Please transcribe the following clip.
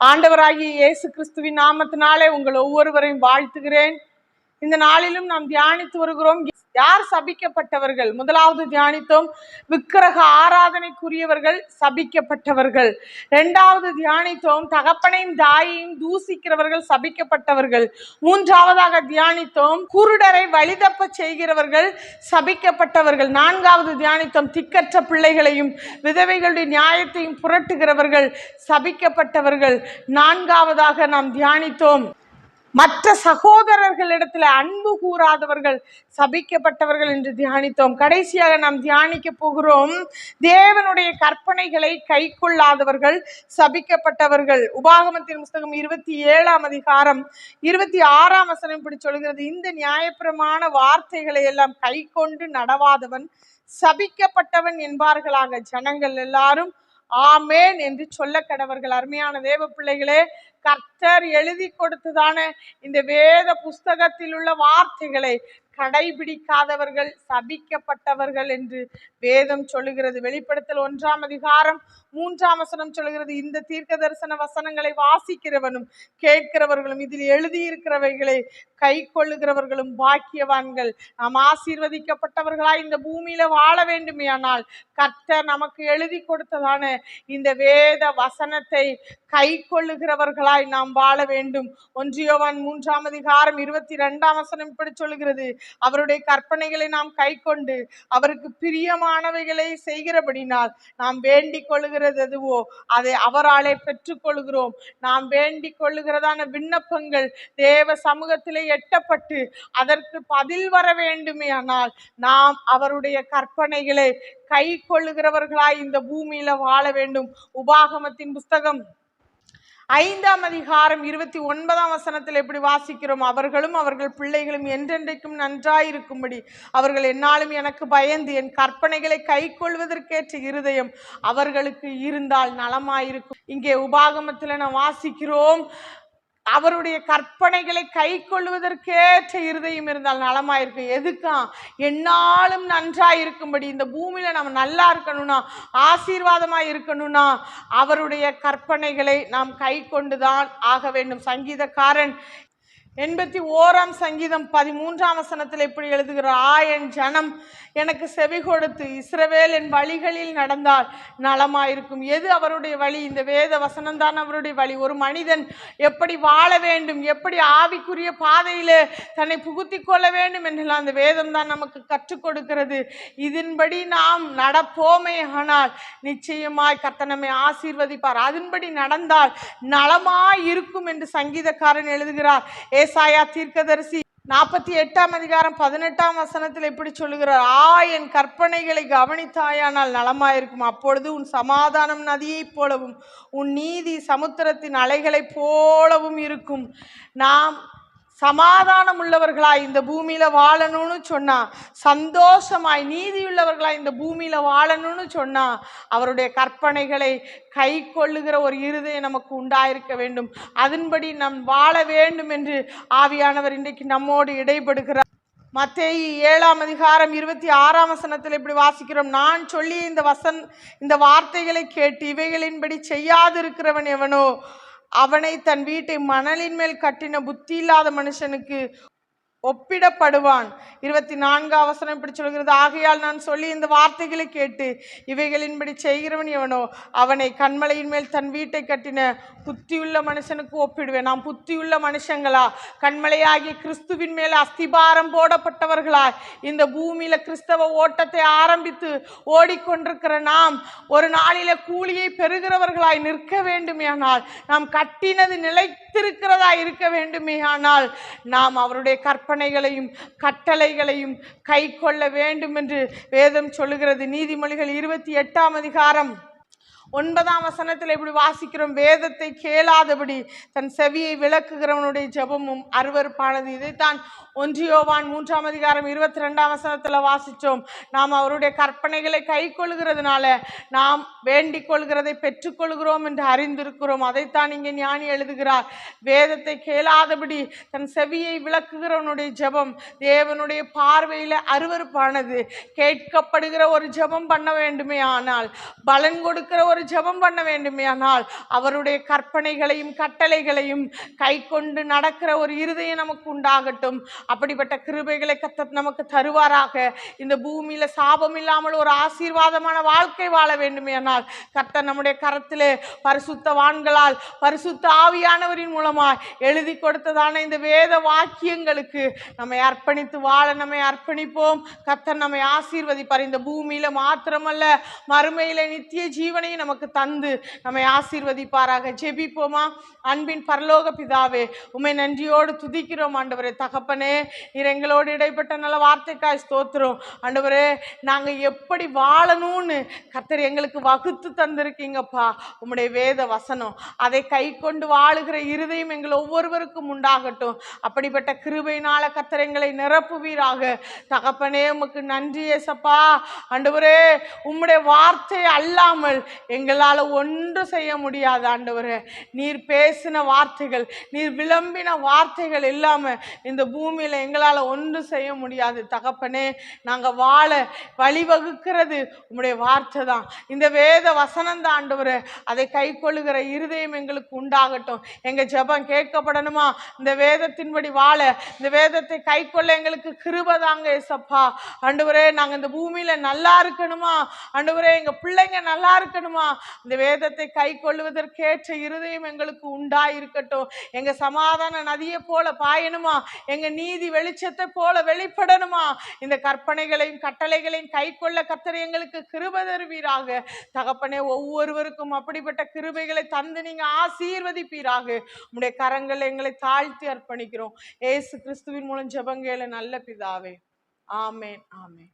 ஆண்டவராகிய இயேசு கிறிஸ்துவின் நாமத்தினாலே உங்கள் ஒவ்வொருவரையும் வாழ்த்துகிறேன். இந்த நாளிலும் நாம் தியானித்து வருகிறோம். யார் சபிக்கப்பட்டவர்கள்? முதலாவது தியானித்தோம். விக்கிரக ஆராதனைக்குரியவர்கள் சபிக்கப்பட்டவர்கள். இரண்டாவது தியானித்தோம். தகப்பனையும் தாயையும் தூசிக்கிறவர்கள் சபிக்கப்பட்டவர்கள். மூன்றாவதாக தியானித்தோம். குருடரை வழிதப்ப செய்கிறவர்கள் சபிக்கப்பட்டவர்கள். நான்காவது தியானித்தோம். திக்கற்ற பிள்ளைகளையும் விதவைகளுடைய நியாயத்தையும் புரட்டுகிறவர்கள் சபிக்கப்பட்டவர்கள். நான்காவதாக நாம் தியானித்தோம். மற்ற சகோதரர்களிடத்துல அன்பு கூறாதவர்கள் சபிக்கப்பட்டவர்கள் என்று தியானித்தோம். கடைசியாக நாம் தியானிக்க போகிறோம். தேவனுடைய கற்பனைகளை கை கொள்ளாதவர்கள் சபிக்கப்பட்டவர்கள். உபாகமத்தின் புஸ்தகம் இருபத்தி ஏழாம் அதிகாரம் இருபத்தி ஆறாம் வசனம் இப்படி சொல்கிறது. இந்த நியாயப்பிரமான வார்த்தைகளை எல்லாம் கை கொண்டு நடவாதவன் சபிக்கப்பட்டவன் என்பார்களாக ஜனங்கள் எல்லாரும். ஆமேன் என்று சொல்ல கடவர்கள் அருமையான தேவ பிள்ளைகளே கர்த்தர் எழுதி கொடுத்ததான இந்த வேத புஸ்தகத்தில் உள்ள வார்த்தைகளை கடைபிடிக்காதவர்கள் சபிக்கப்பட்டவர்கள் என்று வேதம் சொல்லுகிறது. வெளிப்படுத்தல் ஒன்றாம் அதிகாரம் மூன்றாம் வசனம் சொல்லுகிறது. இந்த தீர்க்க தரிசன வசனங்களை வாசிக்கிறவனும் கேட்கிறவர்களும் இதில் எழுதியிருக்கிறவைகளை கை கொள்ளுகிறவர்களும் பாக்கியவான்கள். நாம் ஆசீர்வதிக்கப்பட்டவர்களாய் இந்த பூமியில வாழ வேண்டுமேயானால் கர்த்தர் நமக்கு எழுதி கொடுத்ததான இந்த வேத வசனத்தை கை கொள்ளுகிறவர்களாய் நாம் வாழ வேண்டும். ஒன்றியோவான் மூன்றாம் அதிகாரம் இருபத்தி ரெண்டாம் வசனம் இப்படி சொல்லுகிறது. அவருடைய கற்பனைகளை நாம் கை கொண்டு அவருக்கு பிரியமானவைகளை செய்கிறபடினால் நாம் வேண்டிக் கொள்ளுகிறது எதுவோ அதை அவராலே பெற்றுக்கொள்கிறோம் நாம் வேண்டிக் கொள்ளுகிறதான விண்ணப்பங்கள் தேவ சமூகத்திலே எட்டப்பட்டு அதற்கு பதில் வர வேண்டுமே ஆனால் நாம் அவருடைய கற்பனைகளை கை கொள்ளுகிறவர்களாய் இந்த பூமியில வாழ வேண்டும். உபாகமத்தின் புஸ்தகம் ஐந்தாம் அதிகாரம் இருபத்தி ஒன்பதாம் வசனத்தில் எப்படி வாசிக்கிறோம் அவர்களும் அவர்கள் பிள்ளைகளும் என்றென்றைக்கும் நன்றாயிருக்கும்படி. அவர்கள் என்னாலும் எனக்கு பயந்து என் கற்பனைகளை கை கொள்வதற்கேற்ற இருதயம் அவர்களுக்கு இருந்தால் நலமாயிருக்கும். இங்கே உபாகமத்தில் நான் வாசிக்கிறோம் அவருடைய கற்பனைகளை கை கொள்வதற்கேற்ற இருதயம் இருந்தால் நலமாயிருக்கும். எதுக்கா? என்னாலும் நன்றாக இருக்கும்படி இந்த பூமியில நம்ம நல்லா இருக்கணும்னா ஆசீர்வாதமாக இருக்கணும்னா அவருடைய கற்பனைகளை நாம் கை கொண்டுதான் ஆக வேண்டும். சங்கீதக்காரன் எண்பத்தி ஓராம் சங்கீதம் பதிமூன்றாம் வசனத்தில் இப்படி எழுதுகிறார் ஆ என் ஜனம் எனக்கு செவி கொடுத்து இஸ்ரவேல் என் வழிகளில் நடந்தால் நலமாயிருக்கும். எது அவருடைய வழி? இந்த வேத வசனம்தான் அவருடைய வழி. ஒரு மனிதன் எப்படி வாழ வேண்டும்? எப்படி ஆவிக்குரிய பாதையில் தன்னை புகுத்தி கொள்ள வேண்டும் என்றெல்லாம் அந்த வேதம் தான் நமக்கு கற்றுக் கொடுக்கிறது. இதன்படி நாம் நடப்போமே ஆனால் நிச்சயமாய் கத்தனமை ஆசீர்வதிப்பார். அதன்படி நடந்தால் நலமாய் இருக்கும் என்று சங்கீதக்காரன் எழுதுகிறார். ஏசாயா தீர்க்கதரிசி நாற்பத்தி எட்டாம் அதிகாரம் பதினெட்டாம் வசனத்தில் எப்படி சொல்லுகிறார் ஆ என் கற்பனைகளை கவனித்தாயானால் நலமாயிருக்கும். அப்பொழுது உன் சமாதானம் நதியைப் போலவும் உன் நீதி சமுத்திரத்தின் அலைகளைப் போலவும் இருக்கும். நாம் சமாதானம் உள்ளவர்களாய் இந்த பூமியில வாழணும்னு சொன்னா சந்தோஷமாய் நீதியுள்ளவர்களாய் இந்த பூமியில வாழணும்னு சொன்னா அவருடைய கற்பனைகளை கை கொள்ளுகிற ஒரு இருதயம் நமக்கு உண்டாயிருக்க வேண்டும். அதன்படி நாம் வாழ வேண்டும் என்று ஆவியானவர் இன்றைக்கு நம்மோடு இடைபடுகிறார் மத்தேயு ஏழாம் அதிகாரம் இருபத்தி ஆறாம் வசனத்தில் இப்படி வாசிக்கிறோம். நான் சொல்லி இந்த வசன் இந்த வார்த்தைகளை கேட்டு இவைகளின்படி செய்யாதிருக்கிறவன் எவனோ அவனை தன் வீட்டை மணலின் மேல் கட்டின புத்தி இல்லாத மனுஷனுக்கு ஒப்பிடப்படுவான். இருபத்தி நான்கு அவசரம் இப்படி சொல்கிறது. ஆகையால் நான் சொல்லி இந்த வார்த்தைகளை கேட்டு இவைகளின்படி செய்கிறவன் எவனோ அவனை கண்மலையின் மேல் தன் வீட்டை கட்டின புத்தியுள்ள மனுஷனுக்கு ஒப்பிடுவேன். நாம் புத்தியுள்ள மனுஷங்களா? கண்மலையாகிய கிறிஸ்துவின் மேல் அஸ்திபாரம் போடப்பட்டவர்களா இந்த பூமியில கிறிஸ்தவ ஓட்டத்தை ஆரம்பித்து ஓடிக்கொண்டிருக்கிற நாம் ஒரு நாளில கூலியை பெறுகிறவர்களாய் நிற்க வேண்டுமேயானால் நாம் கட்டினது நிலைத்திருக்கிறதா இருக்க வேண்டுமேயானால் நாம் அவருடைய கற்பனைகளையும் கட்டளைகளையும் கை கொள்ள வேண்டும் என்று வேதம் சொல்லுகிறது. நீதிமொழிகள் இருபத்தி எட்டாம் அதிகாரம். ஒன்பதாம் வசனத்தில் இப்படி வாசிக்கிறோம் வேதத்தை கேளாதபடி தன் செவியை விளக்குகிறவனுடைய ஜெபமும் அருவருப்பானது. இதைத்தான் ஒன்றியோவான் மூன்றாம் அதிகாரம் இருபத்தி ரெண்டாம் வசனத்தில் வாசித்தோம். நாம் அவருடைய கற்பனைகளை கை கொள்கிறதுனால நாம் வேண்டிக் கொள்கிறதை பெற்றுக்கொள்கிறோம் என்று அறிந்திருக்கிறோம். அதைத்தான் இங்கே ஞானி எழுதுகிறார். வேதத்தை கேளாதபடி தன் செவியை விளக்குகிறவனுடைய ஜெபம் தேவனுடைய பார்வையில் அருவருப்பானது. கேட்கப்படுகிற ஒரு ஜெபம் பண்ண வேண்டுமே ஆனால் பலன் கொடுக்கிற ஒரு ஜெபம் பண்ண வேண்டுமேனால் அவருடைய கற்பனைகளையும் கட்டளைகளையும் கை கொண்டு நடக்கிற ஒரு இருதயம் நமக்கு உண்டாகட்டும். அப்படிப்பட்ட கிருபைகளை கத்த நமக்கு தருவாராக. இந்த பூமியில் சாபம் இல்லாமல் ஒரு ஆசீர்வாதமான வாழ்க்கை வாழ வேண்டுமேனால் கர்த்தர் நம்முடைய கரத்திலே பரிசுத்தவான்களால் பரிசுத்த ஆவியானவரின் மூலமாக எழுதி கொடுத்ததான இந்த வேத வாக்கியங்களுக்கு நம்மை அர்ப்பணித்து வாழ நம்மை அர்ப்பணிப்போம். கர்த்தர் நம்மை ஆசீர்வதிப்பார். இந்த பூமியில மாத்திரமல்ல மறுமையில நித்திய ஜீவனையும் நமக்கு தந்து நம்மை ஆசீர்வதிப்பாராக. ஜெபிப்போமா? அன்பின் பரலோக பிதாவே உம்மை நன்றியோடு துதிக்கிறோம் ஆண்டவரே. தகப்பனே நீர் எங்களோடு இடைப்பட்ட நல்ல வார்த்தைக்காய் ஸ்தோத்திரம். ஆண்டவரே நாங்க எப்படி வாழணும்னு கர்த்தர் எங்களுக்கு வகுத்து தந்திருக்கீங்கப்பா. உம்முடைய வேத வசனம் அதை கை கொண்டு வாழுகிற இருதயம் எங்கள் ஒவ்வொருவருக்கும் உண்டாகட்டும். அப்படிப்பட்ட கிருபையினால கத்தர் எங்களை நிரப்புவீராக. தகப்பனே உமக்கு நன்றி ஏசப்பா. ஆண்டவரே உம்முடைய வார்த்தை அல்லாமல் எங்களால் ஒன்று செய்ய முடியாது ஆண்டவரே. நீர் பேசின வார்த்தைகள் நீர் விளம்பின வார்த்தைகள் இல்லாமல் இந்த பூமியில் எங்களால் ஒன்று செய்ய முடியாது. தகப்பனே நாங்கள் வாழ வழிவகுக்கிறது உங்களுடைய வார்த்தை தான். இந்த வேத வசனம் தான் ஆண்டவரே. அதை கை கொள்ளுகிற இருதயம் எங்களுக்கு உண்டாகட்டும். எங்கள் ஜெபம் கேட்கப்படணுமா? இந்த வேதத்தின்படி வாழ. இந்த வேதத்தை கை கொள்ள எங்களுக்கு கிருபை தாங்க ஏசப்பா. ஆண்டவரே நாங்கள் இந்த பூமியில் நல்லா இருக்கணுமா? ஆண்டவரே எங்கள் பிள்ளைங்க நல்லா இருக்கணுமா? இந்த வேதத்தை கை கொள்ளுவதற்கேற்ற இருதயம் எங்களுக்கு உண்டாயிருக்கட்டும். எங்க சமாதான நதியை போல பாயணுமா? எங்க நீதி வெளிச்சத்தை போல வெளிப்படணுமா? இந்த கற்பனைகளையும் கட்டளைகளையும் கை கொள்ள கத்தர் எங்களுக்கு கிருப தருவீராக. தகப்பனே ஒவ்வொருவருக்கும் அப்படிப்பட்ட கிருபைகளை தந்து நீங்க ஆசீர்வதிப்பீராக. உடைய கரங்கள் எங்களை தாழ்த்தி அர்ப்பணிக்கிறோம். ஏசு கிறிஸ்துவின் மூலம் ஜபங்கேல நல்ல பிதாவே. ஆமேன் ஆமேன்.